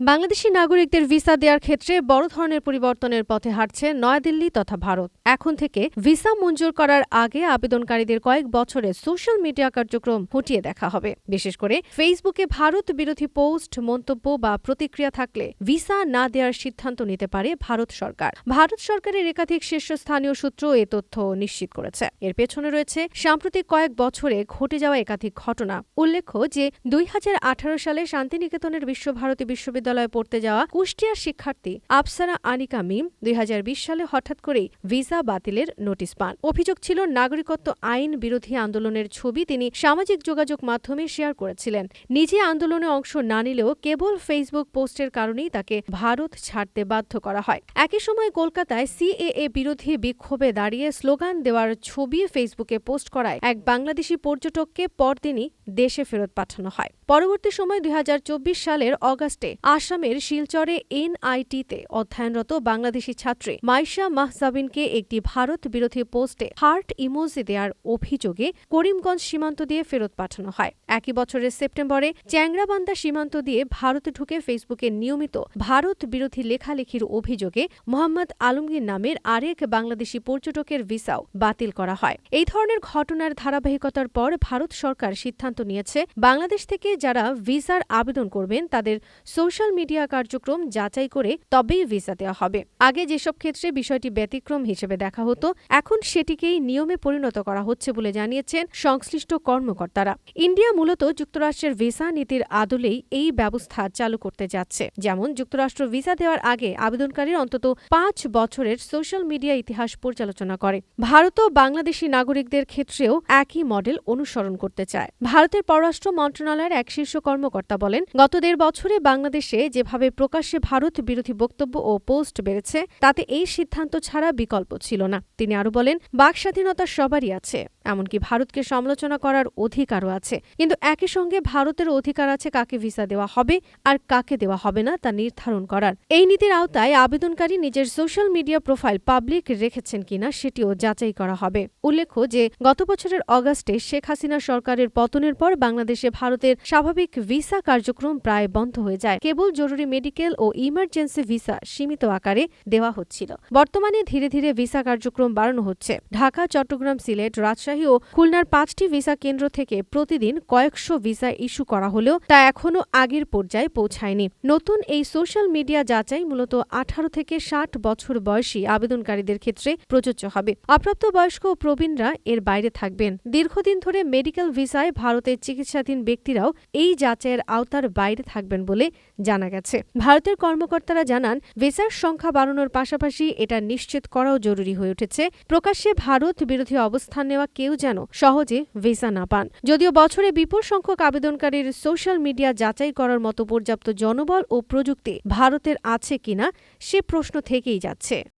বাংলাদেশি নাগরিকদের ভিসা দেওয়ার ক্ষেত্রে বড় ধরনের পরিবর্তনের পথে হাঁটছে নয়াদিল্লি তথা ভারত। এখন থেকে ভিসা মঞ্জুর করার আগে আবেদনকারীদের কয়েক বছরের সোশ্যাল মিডিয়া কার্যক্রম হটিয়ে দেখা হবে। বিশেষ করে ফেসবুকে ভারত বিরোধী পোস্ট, মন্তব্য বা প্রতিক্রিয়া থাকলে ভিসা না দেওয়ার সিদ্ধান্ত নিতে পারে ভারত সরকার। ভারত সরকারের একাধিক শীর্ষস্থানীয় সূত্র এ তথ্য নিশ্চিত করেছে। এর পেছনে রয়েছে সাম্প্রতিক কয়েক বছরে ঘটে যাওয়া একাধিক ঘটনা। উল্লেখ্য যে দুই হাজার আঠারো সালে শান্তিনিকেতনের বিশ্বভারতী বিশ্ববিদ্যালয় বিশ্ববিদ্যালয়ে পড়তে যাওয়া কুষ্টিয়ার শিক্ষার্থী আফসারা আনিকা মিম দুই হাজার বিশ সালে হঠাৎ করেই ভিসা বাতিলের নোটিশ পান। অভিযোগ ছিল, নাগরিকত্ব আইন বিরোধী আন্দোলনের ছবি তিনি সামাজিক যোগাযোগ মাধ্যমে শেয়ার করেছিলেন। নিজে আন্দোলনে অংশ না নিলেও কেবল ফেসবুক পোস্টের কারণেই তাকে ভারত ছাড়তে বাধ্য করা হয়। একই সময় কলকাতায় সিএএ বিরোধী বিক্ষোভে দাঁড়িয়ে স্লোগান দেওয়ার ছবি ফেসবুকে পোস্ট করায় এক বাংলাদেশি পর্যটককে পরদিনই দেশে ফেরত পাঠানো হয়। পরবর্তী সময় দুই হাজার চব্বিশ সালের অগাস্টে আসামের শিলচরে এনআইটিতে অধ্যয়নরত বাংলাদেশি ছাত্রী মাইশা মাহজাবিনকে একটি ভারত বিরোধী পোস্টে হার্ট ইমোজি দেওয়ার অভিযোগে করিমগঞ্জ সীমান্ত দিয়ে ফেরত পাঠানো হয়। একই বছরের সেপ্টেম্বরে চ্যাংরাবান্দা সীমান্ত দিয়ে ভারতে ঢুকে ফেসবুকে নিয়মিত ভারত বিরোধী লেখালেখির অভিযোগে মোহাম্মদ আলমগীর নামের আরেক বাংলাদেশি পর্যটকের ভিসাও বাতিল করা হয়। এই ধরনের ঘটনার ধারাবাহিকতার পর ভারত সরকার সিদ্ধান্ত নিয়েছে, বাংলাদেশ থেকে যারা ভিসার আবেদন করবেন, তাদের সোশ্যাল মিডিয়া কার্যক্রম যাচাই করে তবেই ভিসা দেওয়া হবে। আগে যেসব ক্ষেত্রে বিষয়টি ব্যতিক্রম হিসেবে দেখা হতো, এখন সেটিকেই নিয়মে পরিণত করা হচ্ছে বলে জানিয়েছেন সংশ্লিষ্ট কর্মকর্তারা। ইন্ডিয়া মূলত যুক্তরাষ্ট্রের ভিসা নীতির আদলেই এই ব্যবস্থা চালু করতে যাচ্ছে। যেমন, যুক্তরাষ্ট্র ভিসা দেওয়ার আগে আবেদনকারীর অন্তত পাঁচ বছরের সোশ্যাল মিডিয়া ইতিহাস পর্যালোচনা করে। ভারত ও বাংলাদেশি নাগরিকদের ক্ষেত্রেও একই মডেল অনুসরণ করতে চায়। ভারতের পররাষ্ট্র মন্ত্রণালয়ের এক শীর্ষ কর্মকর্তা বলেন, গত দেড় বছরে বাংলাদেশে যেভাবে প্রকাশ্যে ভারত বিরোধী বক্তব্য ও পোস্ট বেড়েছে, তাতে এই সিদ্ধান্ত ছাড়া বিকল্প ছিল না। তিনি আরও বলেন, বাক স্বাধীনতা সবারই আছে। এমনকি ভারতকে সমালোচনা করার অধিকারও আছে। কিন্তু একই সঙ্গে ভারতের অধিকার আছে কাকে ভিসা দেওয়া হবে আর কাকে দেওয়া হবে না তা নির্ধারণ করার। এই নীতির আওতায় আবেদনকারী নিজের সোশ্যাল মিডিয়া প্রোফাইল পাবলিক রেখেছেন কিনা সেটিও যাচাই করা হবে। উল্লেখ্য যে, গত বছরের অগাস্টে শেখ হাসিনা সরকারের পতনের পর বাংলাদেশে ভারতের স্বাভাবিক ভিসা কার্যক্রম প্রায় বন্ধ হয়ে যায়। কেবল জরুরি মেডিকেল ও ইমার্জেন্সি ভিসা সীমিত আকারে দেওয়া হচ্ছিল। বর্তমানে ধীরে ধীরে ভিসা কার্যক্রম বাড়ানো হচ্ছে। ঢাকা, চট্টগ্রাম, সিলেট, রাজশাহী ও খুলনার পাঁচটি ভিসা কেন্দ্র থেকে প্রতিদিন কয়েকশো ভিসা ইস্যু করা হলেও তা এখনও আগের পর্যায়ে পৌঁছায়নি। নতুন এই সোশ্যাল মিডিয়া যাচাই মূলত আঠারো থেকে ষাট বছর বয়সী আবেদনকারীদের ক্ষেত্রে প্রযোজ্য হবে। অপ্রাপ্তবয়স্ক ও প্রবীণরা এর বাইরে থাকবেন। দীর্ঘদিন ধরে মেডিকেল ভিসায় ভারতের চিকিৎসাধীন ব্যক্তিরাও এই যাচাইয়ের আওতার বাইরে থাকবেন বলে জানা গেছে। ভারতের কর্মকর্তারা জানান, ভিসার সংখ্যা বাড়ানোর পাশাপাশি এটা নিশ্চিত করাও জরুরি হয়ে উঠেছে। প্রকাশ্যে ভারত বিরোধী অবস্থান নেওয়া কেউ যেন সহজে ভিসা না পান। যদিও বছরে বিপুল সংখ্যক আবেদনকারীর সোশ্যাল মিডিয়া যাচাই করার মতো পর্যাপ্ত জনবল ও প্রযুক্তি ভারতের আছে কিনা, সে প্রশ্ন থেকেই যাচ্ছে।